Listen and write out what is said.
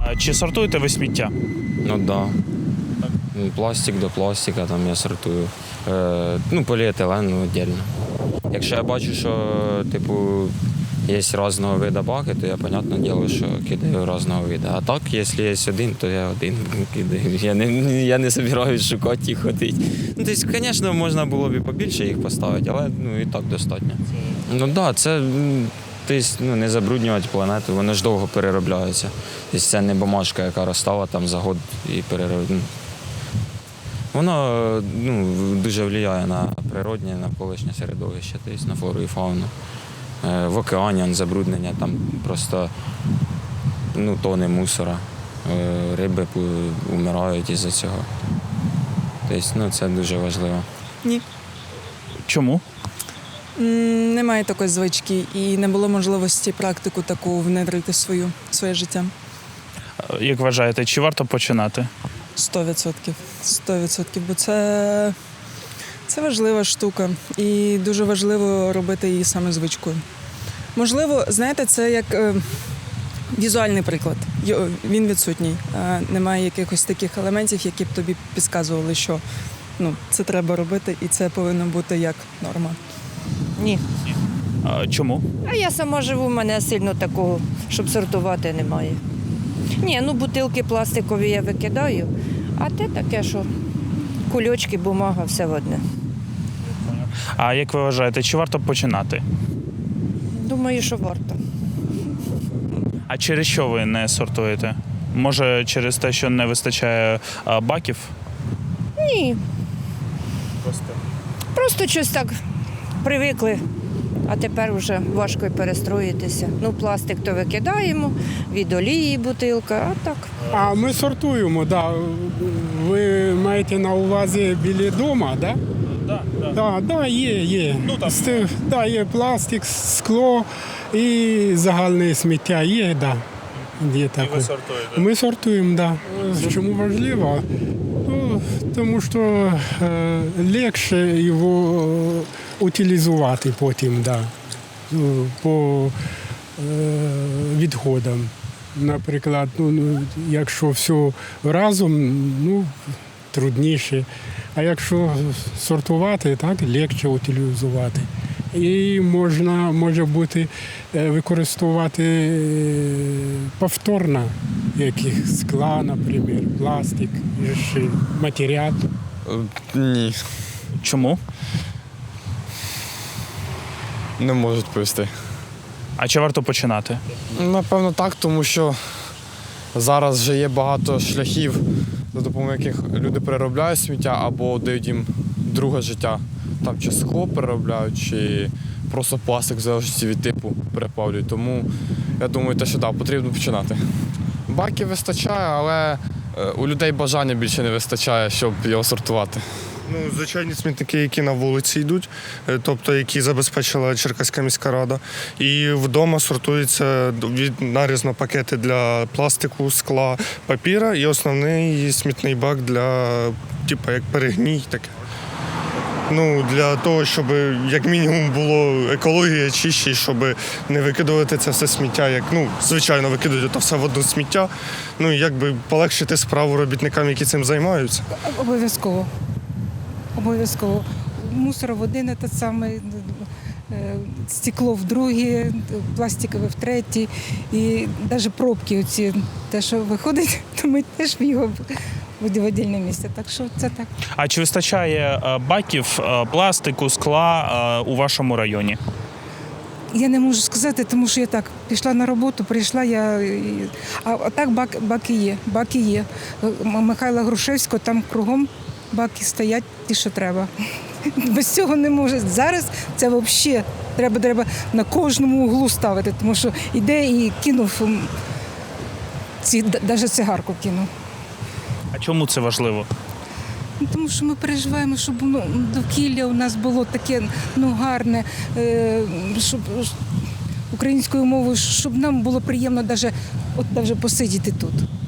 А Чи сортуєте ви сміття? Ну так. Да. Ну, Пластик до пластика там я сортую. Е, ну, поліетилен віддільно. Якщо я бачу, що типу, є різного виду баки, то я, понятне діло, що кидаю різного виду. А так, якщо є один, то я один кидаю. Я не, я не збираюсь шукати і ходити. Ну, тобто, звісно, можна було б і побільше їх поставити, але ну, і так достатньо. Ну так, да, це тобто, ну, не забруднювати планету, вони ж довго переробляються. Тобто, це не бумажка, яка розстала там за год і переробляється. Воно ну, дуже впливає на природне, навколишнє середовище, тобто на флору і фауну. Е, В океані забруднення, там просто ну, тони мусора. Е, Риби вмирають із-за цього. Тобто, ну, це дуже важливо. Ні. Чому? Немає такої звички і не було можливості практику таку внедрити в свою своє життя. Е, Як вважаєте, чи варто починати? Сто відсотків. Сто відсотків. Бо це, це важлива штука. І дуже важливо робити її саме звичкою. Можливо, знаєте, це як е, візуальний приклад. Йо- Він відсутній. Е, немає якихось таких елементів, які б тобі підказували, що ну, це треба робити, і це повинно бути як норма. Ні. А Чому? А я сама живу, в мене сильно такого, щоб сортувати немає. Ні, ну бутилки пластикові я викидаю, а те таке, що кульочки, бумага, все одне. А як ви вважаєте, чи варто починати? Думаю, що варто. А через що ви не сортуєте? Може, через те, що не вистачає а, баків? Ні, Просто. просто щось так привикли, а тепер вже важко перестроїтися. Ну, пластик то викидаємо, від олії бутилка, а так. А ми сортуємо, да. Ви маєте на увазі біля дома, да? Да, да. Да, да, є, є. Ну, там- Сте- да, є пластик, скло і загальне сміття є, да. Є таке. сортуєте? Ми сортуємо, да. Чому важливо? Тому що е, легше його утилізувати потім, да. Ну, по е, відходам. Наприклад, ну, ну, якщо все разом, ну, трудніше. А якщо сортувати, так, легше утилізувати. І можна може бути е, використовувати е, повторно яких скла, наприклад, пластик, ще матеріал. Ні, Чому? не можу відповісти. А чи варто починати? Напевно, так, тому що зараз вже є багато шляхів, за допомогою яких люди переробляють сміття або дають їм друге життя. Там чи скло переробляють, чи просто пластик в залежності від типу переплавлюють. Тому я думаю, те, що так, потрібно починати. Баків вистачає, але е, у людей бажання більше не вистачає, щоб його сортувати. Ну, звичайні смітники, які на вулиці йдуть, е, тобто які забезпечила Черкаська міська рада. І вдома сортуються від нарізно пакети для пластику, скла, папіра і основний смітний бак для, типу, як перегній таке. Ну, для того, щоб як мінімум було екологія чище, щоб не викидувати це все сміття, як ну, звичайно, викидують це все в одне сміття. Ну, і якби полегшити справу робітникам, які цим займаються. Обов'язково. Обов'язково. Мусор в один те саме, стекло в друге, пластикове в третє. І навіть пробки оці, те, що виходить, то ми теж його в віддільне місце. Так що це так. А чи вистачає е, баків, е, пластику, скла е, у вашому районі? Я не можу сказати, тому що я так пішла на роботу, прийшла я. А, а так бак, баки є. Баки є. Михайла Грушевського там кругом баки стоять ті, що треба. Без цього не може. Зараз це взагалі треба, треба на кожному углу ставити, тому що іде і кинув ці, навіть цигарку кинув. А чому це важливо? Тому що ми переживаємо, щоб ну, довкілля у нас було таке ну, гарне, е, щоб українською мовою, щоб нам було приємно навіть, от, навіть посидіти тут.